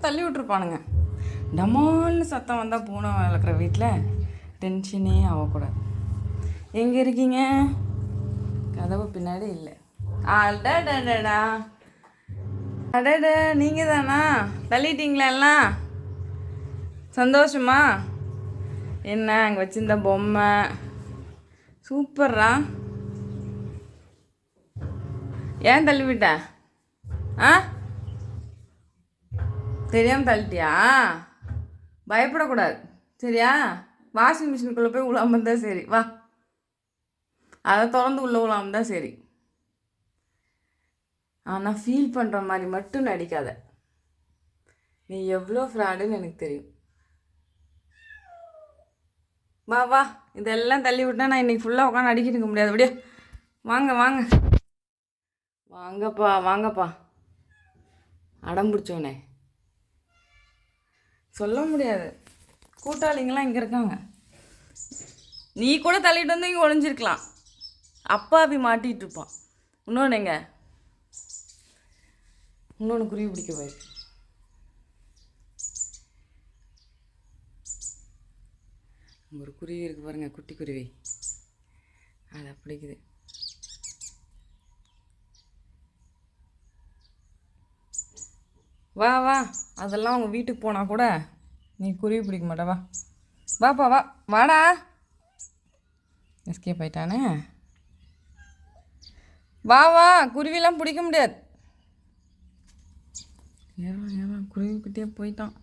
தள்ளி விட்டுருப்பானுங்க டமால்னு சத்தம் வந்தால் பூனை வளர்க்குற வீட்டில் டென்ஷனே ஆகக்கூடாது எங்கே இருக்கீங்க? கதவு பின்னாடி இல்லை. அடடடடா அடட நீங்கள் தானா? தள்ளிட்டீங்களா எல்லாம்? சந்தோஷமா? என்ன அங்கே வச்சுருந்த பொம்மை? சூப்பர்ரா. ஏன் தள்ளிவிட்ட? ஆ? தெரியாமல் தள்ளிட்டியா? பயப்படக்கூடாது. சரியா? வாஷிங் மிஷினுக்குள்ளே போய் உழாம தான் சரி. வா. அதை திறந்து உள்ளே உழாம தான் சரி. ஆனால் ஃபீல் பண்ணுற மாதிரி மட்டும் நடிக்காத. நீ எவ்வளோ ஃப்ராடுன்னு எனக்கு தெரியும். வா வா. இதெல்லாம் தள்ளி விட்டா நான் இன்னைக்கு ஃபுல்லாக உட்காந்து அடிக்கிட்டு இருக்க முடியாது. அப்படியே வாங்க வாங்க. வாங்கப்பா வாங்கப்பா. அடம் பிடிச்சோனே சொல்ல முடியாது. கூட்டாளிங்களாம் இங்கே இருக்காங்க. நீ கூட தள்ளிட்டு வந்து இங்கே ஒளிஞ்சிருக்கலாம். அப்பாவி மாட்டிகிட்டு இருப்பான். இன்னொன்று எங்க? இன்னொன்று குருவி பிடிக்க போய் ஒரு குருவி இருக்குது பாருங்கள் குட்டி குருவி. அதை பிடிக்குது வா வா. அதெல்லாம் உங்கள் வீட்டுக்கு போனால் கூட நீ குருவி பிடிக்க மாட்டா. வா. வாப்பா வா. வாடா. எஸ்கேப் ஆயிட்டானே. வா வா. குருவிலாம் பிடிக்க முடியாது. ஏறா ஏறா குருவி கிட்டே போயிட்டான்.